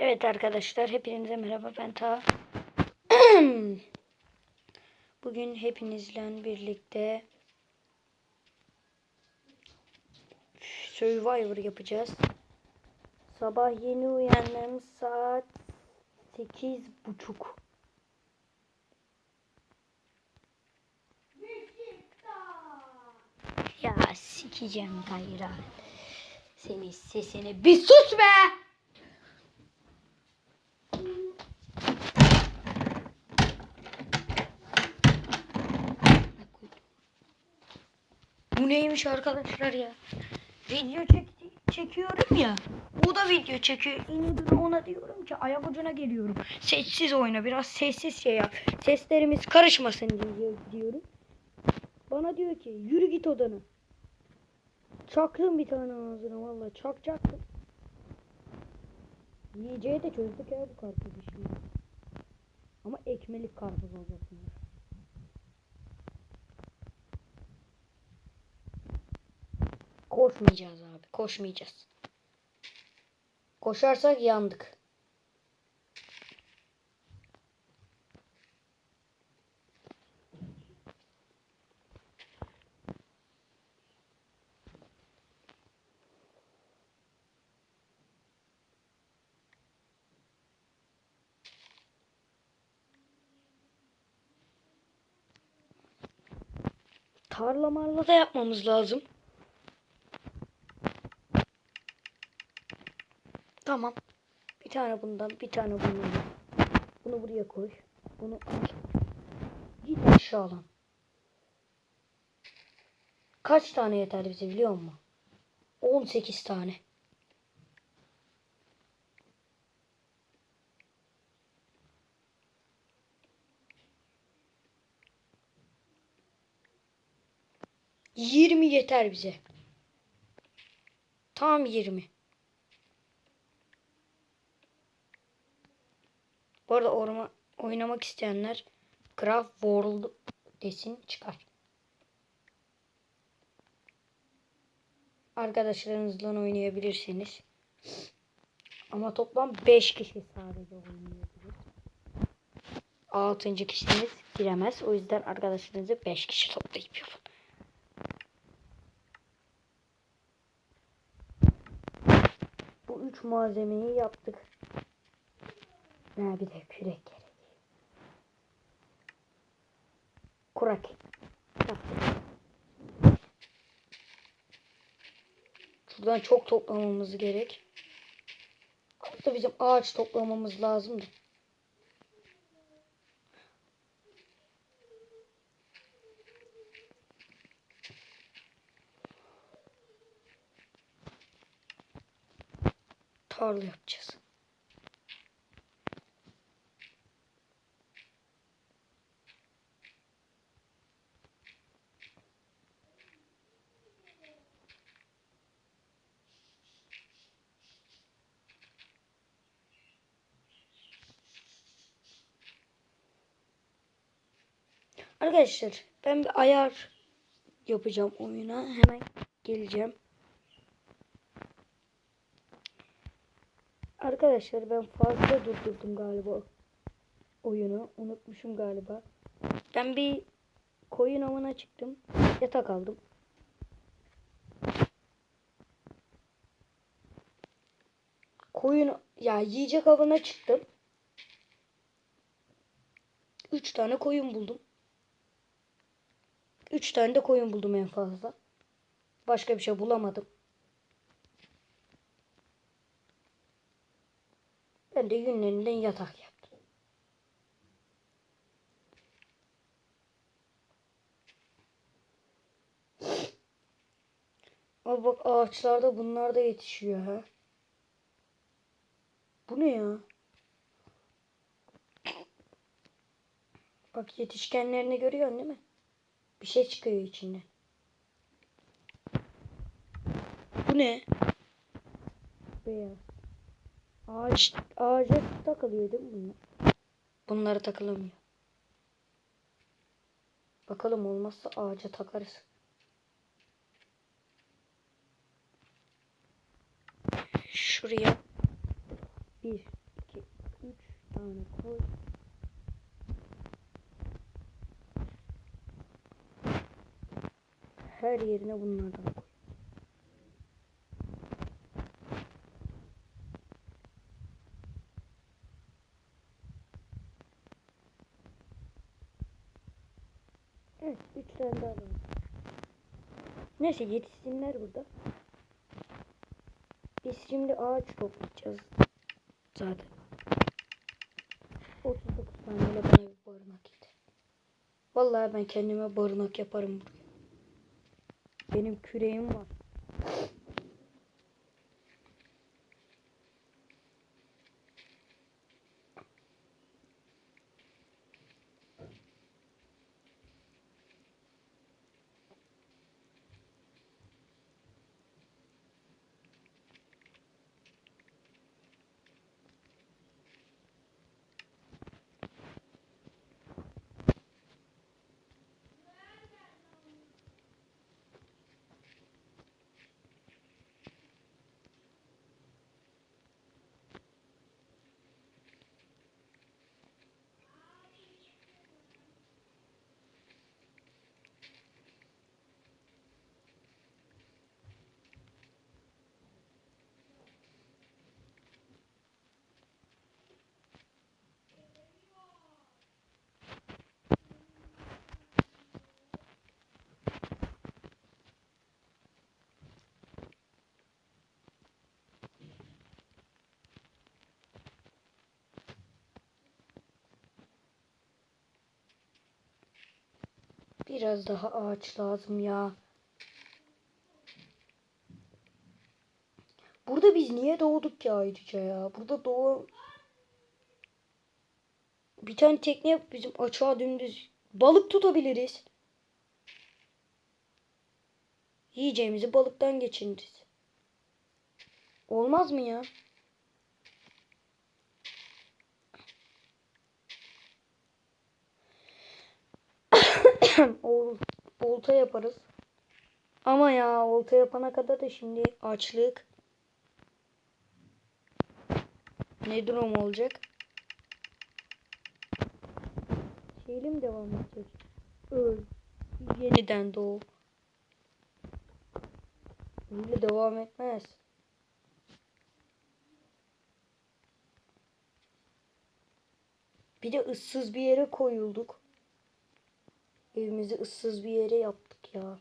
Evet arkadaşlar hepinize merhaba ben Ta. Bugün hepinizle birlikte Survivor yapacağız. Sabah yeni uyandım saat sekiz buçuk. Ya sikeceğim Kayra. Senin sesini bir sus be! Bu neymiş arkadaşlar ya? Video çek çekiyorum ya. O da video çekiyor. İnadına ona diyorum ki ayak ucuna geliyorum. Sessiz oyna biraz sessiz şey yap. Seslerimiz karışmasın diye diyorum. Bana diyor ki yürü git odana. Çaktım bir tane ağzına valla çakacaktım. Yiyeceği de çözdük ya bu karpuzu şimdi. Ama ekmelik karpuz olacak bunlar. Koşmayacağız abi. Koşmayacağız. Koşarsak yandık. Tarla marla da yapmamız lazım. Tamam. Bir tane bundan, bir tane bundan. Bunu buraya koy. Bunu al. Git aşağı lan. Kaç tane yeter bize biliyor musun? 18 tane. Yirmi yeter bize. Tam yirmi. Bu arada orma oynamak isteyenler Craft World desin çıkar. Arkadaşlarınızla oynayabilirsiniz. Ama toplam 5 kişi sadece oynayabilir. 6. kişiniz giremez. O yüzden arkadaşlarınızı 5 kişi toplayıp yapın. Bu üç malzemeyi yaptık. Ha bir de kürek gerek. Kurak. Şuradan çok toplamamız gerek. Hatta bizim ağaç toplamamız lazımdı. Tarla yapacağız. Arkadaşlar ben bir ayar yapacağım oyuna. Hemen geleceğim. Arkadaşlar ben fazla durdurdum galiba oyunu. Unutmuşum galiba. Ben bir koyun avına çıktım. Yatak aldım. Koyun ya yiyecek avına çıktım. Üç tane koyun buldum. Üç tane de koyun buldum en fazla. Başka bir şey bulamadım. Ben de yünlerinden yatak yaptım. Ama bak ağaçlarda bunlar da yetişiyor ha. Bu ne ya? Bak yetişkenlerini görüyorsun değil mi? Bir şey çıkıyor içinden. Bu ne? Beyaz. Ağaç, ağaca takılıyor değil mi bunlar? Bunlara takılamıyor. Bakalım olmazsa ağaca takarız. Şuraya bir tane koy. Her yerine bunlardan koy. Evet, üç tane daha var. Neyse yetişsinler burada. Biz şimdi ağaç toplayacağız zaten. 39 taneyle bana bir barınak yeter. Vallahi ben kendime barınak yaparım buraya. Benim küreğim var. Biraz daha ağaç lazım ya. Burada biz niye doğduk ya ayrıca ya? Burada doğu... Bir tane tekne yap bizim açığa dümdüz. Balık tutabiliriz. Yiyeceğimizi balıktan geçiniriz. Olmaz mı ya? olta yaparız. Ama ya olta yapana kadar da şimdi açlık. Ne durum olacak? Şeyle mi devam edeceğiz? Öl. Yeniden doğ. Öyle devam etmez. Bir de ıssız bir yere koyulduk. Evimizi ıssız bir yere yaptık ya.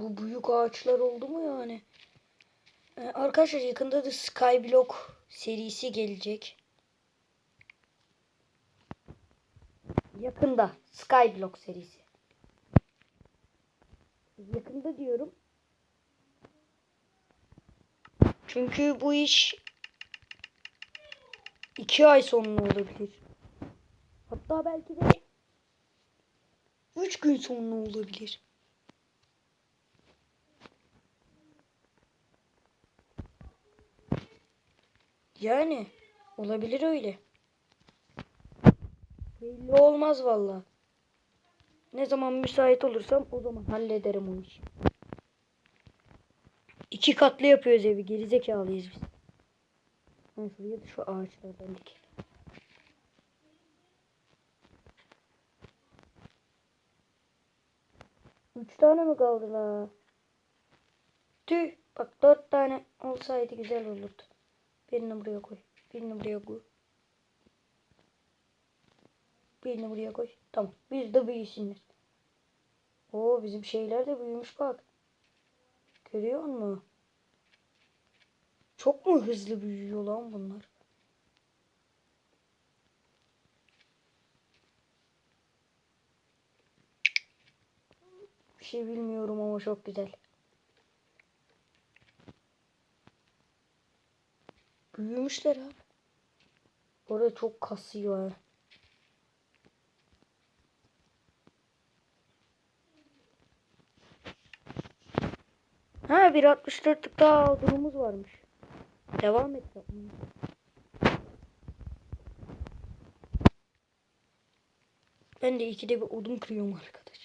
Bu büyük ağaçlar oldu mu yani? Ee, arkadaşlar yakında da Skyblock serisi gelecek. Yakında Skyblock serisi. Yakında diyorum. Çünkü bu iş iki ay sonra olabilir. Hatta belki de üç gün sonra olabilir. Yani olabilir öyle. Belli olmaz valla. Ne zaman müsait olursam o zaman hallederim o işi. İki katlı yapıyoruz evi. Gerizekalıyız biz. Ben şuraya da şu ağaçlardan dikelim. Üç tane mi kaldı la? Tüh. Bak dört tane olsaydı güzel olurdu. Birini buraya koy. Birini buraya koy. Birini buraya koy. Tamam. Biz de büyüsünler. Oo bizim şeyler de büyümüş bak. Görüyor musun? Çok mu hızlı büyüyor lan bunlar? Bir şey bilmiyorum ama çok güzel. Büyümüşler abi. Orada çok kasıyor ha. Ha 1.64'lük daha aldığımız varmış. Devam et yapmaya. Ben de ikide bir odun kırıyorum arkadaş.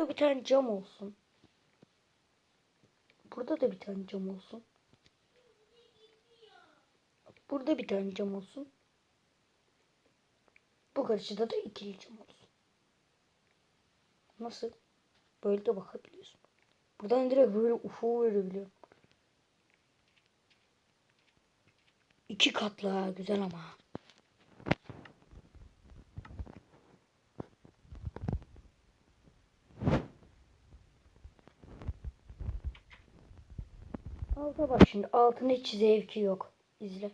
Burada bir tane cam olsun. Burada da bir tane cam olsun. Burada bir tane cam olsun. Bu karşıda da ikili cam olsun. Nasıl? Böyle de bakabiliyorsun. Buradan direkt böyle ufuğu verebiliyorum. İki katlı ha güzel ama. Alta bak şimdi. Altın hiç zevki yok. İzle.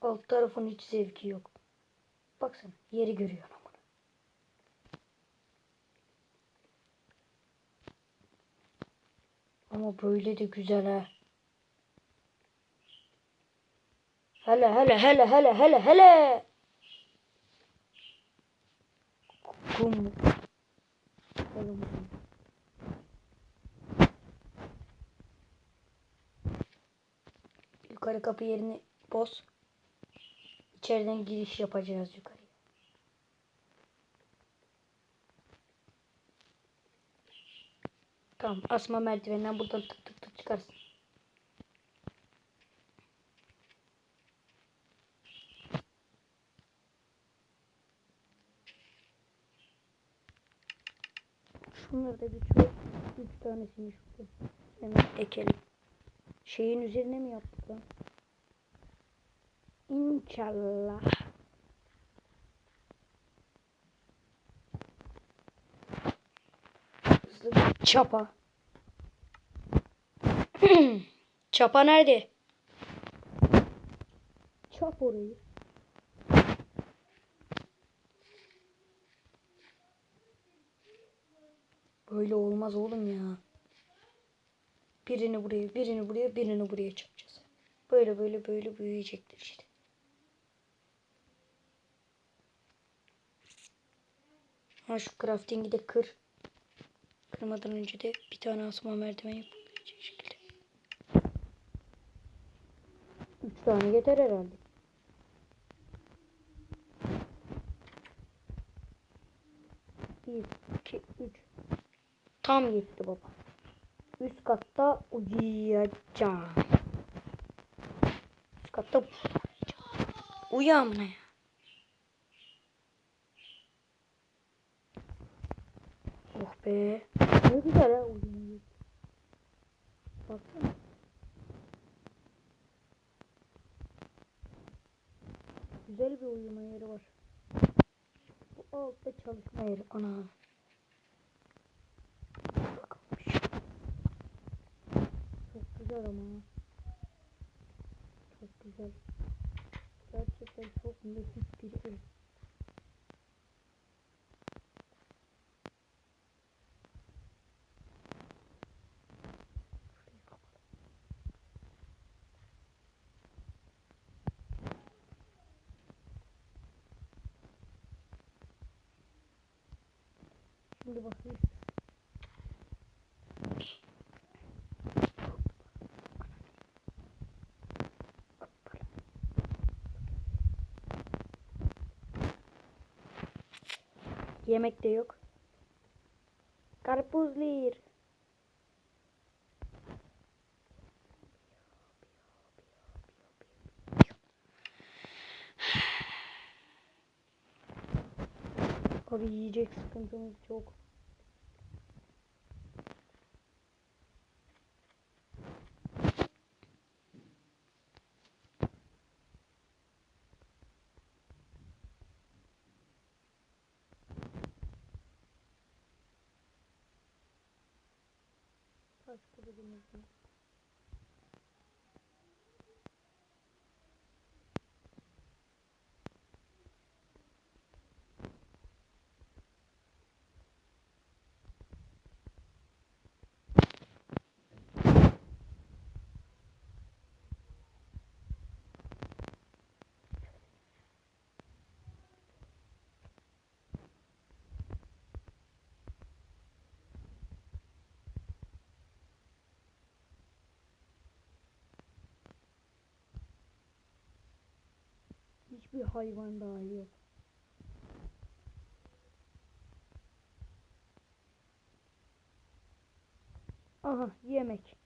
Alt tarafın hiç zevki yok. Baksana yeri görüyorsun ama. Ama böyle de güzel ha. Hele hele hele hele hele hele. Kum. Oğlum. Yukarı kapı yerini boz. İçeriden giriş yapacağız yukarıya. Tamam asma merdivenden buradan tık tık tık çıkarsın. Şunları da bir çok üç tanesini şurada hemen ekelim. Şeyin üzerine mi yaptık lan? İnşallah. Çapa. çapa nerede? Çap orayı. Böyle olmaz oğlum ya. Birini buraya, birini buraya, birini buraya çakacağız. Böyle böyle böyle büyüyecektir işte. Ha şu crafting'i de kır. Kırmadan önce de bir tane asma merdiven yapabilecek şekilde. Üç tane yeter herhalde. Bir, iki, üç. Tam yetti baba. Üst katta uyuyacağım. Üst katta uyuyacağım. Uyan ne? Oh be. Ne güzel ha uyumayı. Baksana. Güzel bir uyuma yeri var. Bu altta çalışma yeri. Ana. Bakalım. Çok güzel ama. Çok güzel. Gerçekten çok nefis bir ev. Kapat. Şimdi bakayım. Yemek de yok. Karpuzlir. Abi yiyecek sıkıntımız çok. Başka birimiz Hiçbir hayvan dahi yok. Aha yemek.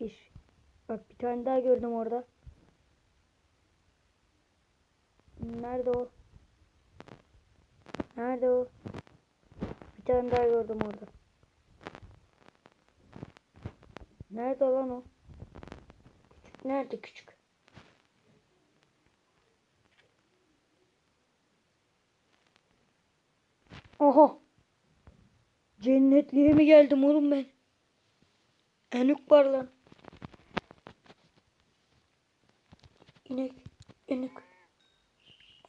Bir. Bak bir tane daha gördüm orada. Nerede o? Nerede o? Bir tane daha gördüm orada. Nerede lan o? Küçük nerede küçük? Oha. Cennetliğe mi geldim oğlum ben? Enük var lan. İnek, inek.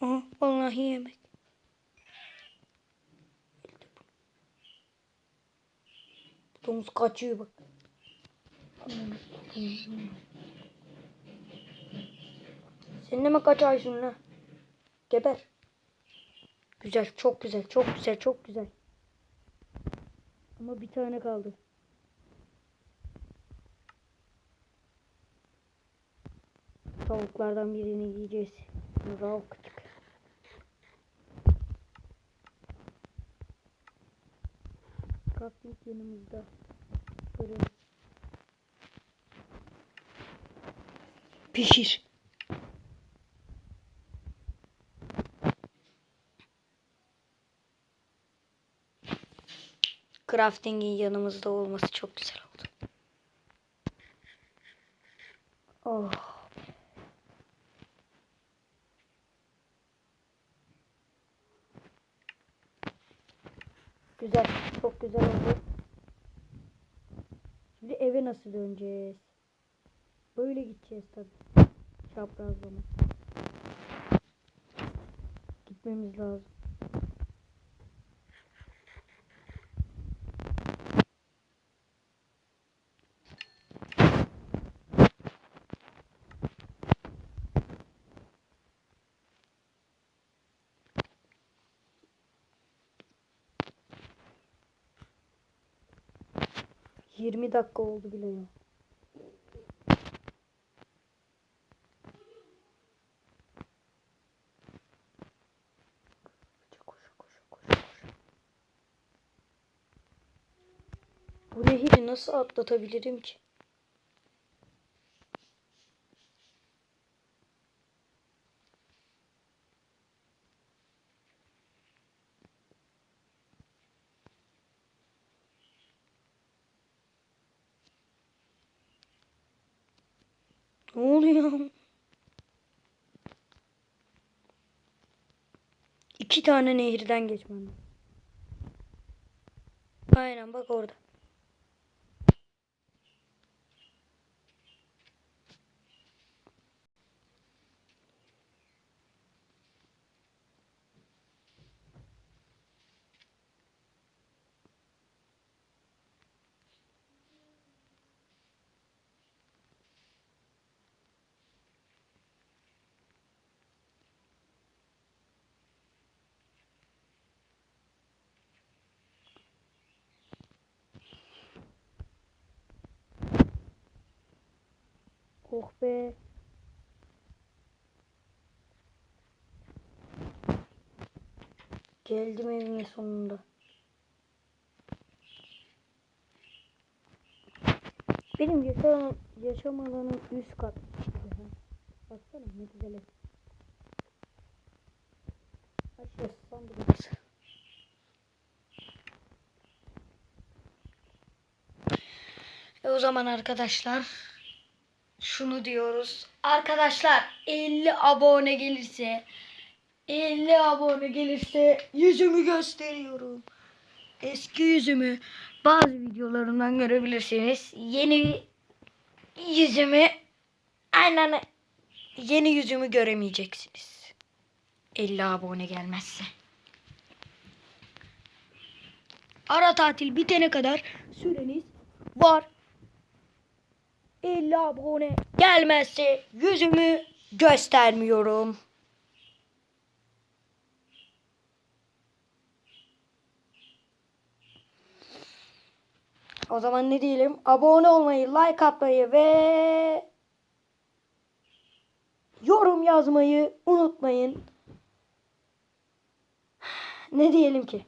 Aha, vallahi yemek. Domuz kaçıyor bak. Sen de mi kaçarsın lan? Geber. Güzel, çok güzel, çok güzel, çok güzel. Ama bir tane kaldı. Tavuklardan birini yiyeceğiz. Rav küçük. Kaplik yanımızda. Böyle. Pişir. Crafting'in yanımızda olması çok güzel oldu. Oh. Güzel. Çok güzel oldu. Şimdi eve nasıl döneceğiz? Böyle gideceğiz tabii. Çaprazlama. Gitmemiz lazım. Yirmi dakika oldu bile ya. Bu nehri nasıl atlatabilirim ki? Ne oluyor? İki tane nehirden geçmem. Aynen bak orada. Oh be. Geldim evime sonunda. Benim yaşam, yaşam alanım üst kat. Baksana ne güzel ev. Açıyoruz sandığımızı. E o zaman arkadaşlar şunu diyoruz. Arkadaşlar 50 abone gelirse 50 abone gelirse yüzümü gösteriyorum. Eski yüzümü bazı videolarımdan görebilirsiniz. Yeni yüzümü aynen yeni yüzümü göremeyeceksiniz. 50 abone gelmezse. Ara tatil bitene kadar süreniz var. 50 abone gelmezse yüzümü göstermiyorum. O zaman ne diyelim? Abone olmayı, like atmayı ve yorum yazmayı unutmayın. Ne diyelim ki?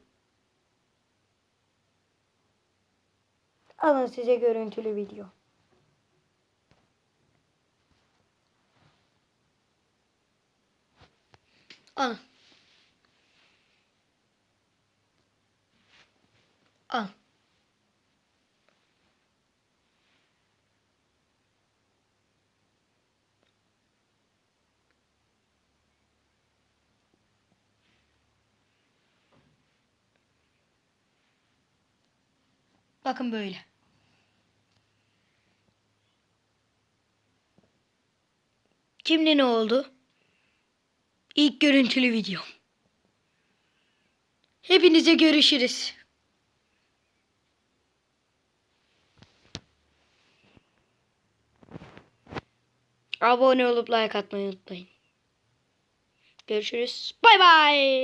Alın size görüntülü video. Alın. Al. Bakın böyle. Şimdi ne oldu? İlk görüntülü video. Hepinize görüşürüz. Abone olup like atmayı unutmayın. Görüşürüz. Bay bay.